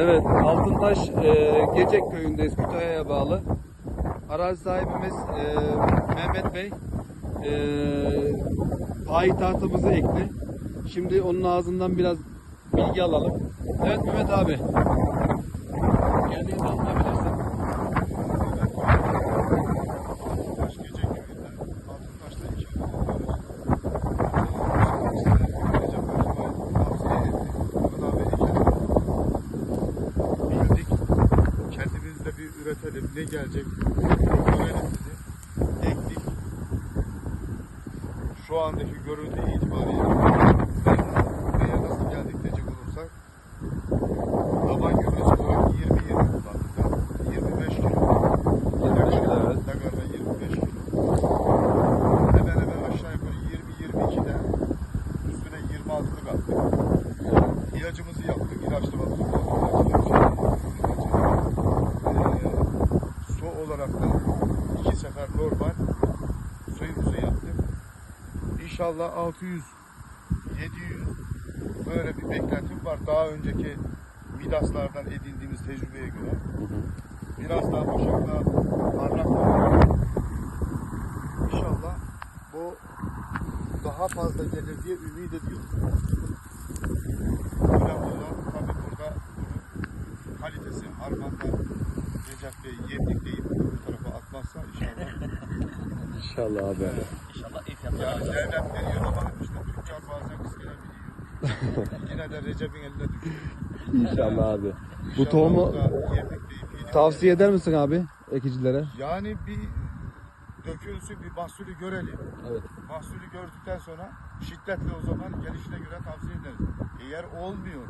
Evet, Altıntaş e, Gecek köyündeyiz, Kütahya'ya bağlı. Arazi sahibimiz e, Mehmet Bey e, payitahtımızı ekti. Şimdi onun ağzından biraz bilgi alalım. Evet Mehmet abi. Kendini tanıtabilirsin. Ne gelecek? Dedi. Ektik. Şu andaki görüntü itibariyle. Neye nasıl geldik diyecek olursak taban gübresi olarak 20-20 kullandık. 25 kilo. 25 kilo, evet. Dagarda 25 kilo. Hemen hemen aşağı yukarı 20-22'de üstüne 26'lık attık. İlacımızı yaptık, ilaçlamamızı yaptık. Ee, su olarak da sefer normal suyumuzu yaptık. İnşallah 600 700 böyle bir beklentim var. Daha önceki Midaslardan edindiğimiz tecrübeye göre. Biraz daha Başak'ta parlak oluyor. İnşallah bu daha fazla gelir diye ümit ediyoruz. Önemli olan tabii burada kalitesi. Harman'da Recep Bey yemlikleyip bu tarafa atmazsa inşallah. İnşallah abi. İnşallah fiyatlar Yani alacağız. devlet veriyor ama işte tüccar bazen kıskırabiliyor. Yine de Recep'in eline düşüyor. İnşallah abi. Bu İnşallah tohumu da yine- tavsiye eder misin abi ekicilere? Yani bir dökülsün, bir mahsulü görelim. Evet. Mahsulü gördükten sonra şiddetle o zaman gelişine göre tavsiye ederiz. Eğer olmuyor,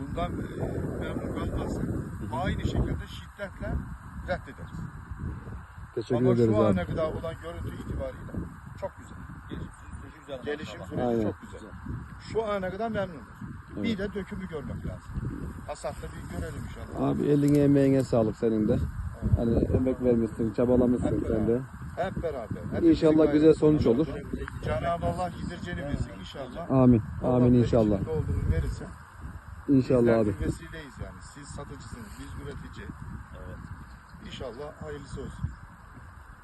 bundan memnun kalmazsın, aynı şekilde şiddetle reddederiz. Teşekkür Ama ederiz şu abi. ana kadar olan görüntü itibariyle çok güzel. Gelişim süreci güzel. Gelişim süreci Aynen. çok güzel. Şu ana kadar memnunuz. Bir de dökümü görmek lazım. Hasatta bir görelim inşallah. Abi eline emeğine sağlık senin de. Hani emek vermişsin, çabalamışsın sen de. Hep beraber. hep İnşallah güzel sonuç olur. Cenab-ı Allah yedireceğini bilsin inşallah. Amin. Amin inşallah. İnşallah bizler abi. vesileyiz yani. Siz satıcısınız, biz üretici. Evet. İnşallah hayırlısı olsun.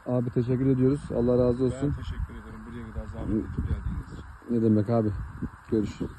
Abi teşekkür ediyoruz. Allah razı Ben olsun. teşekkür ederim buraya kadar zahmet edip geldiğiniz için. Ne demek abi? Görüşürüz.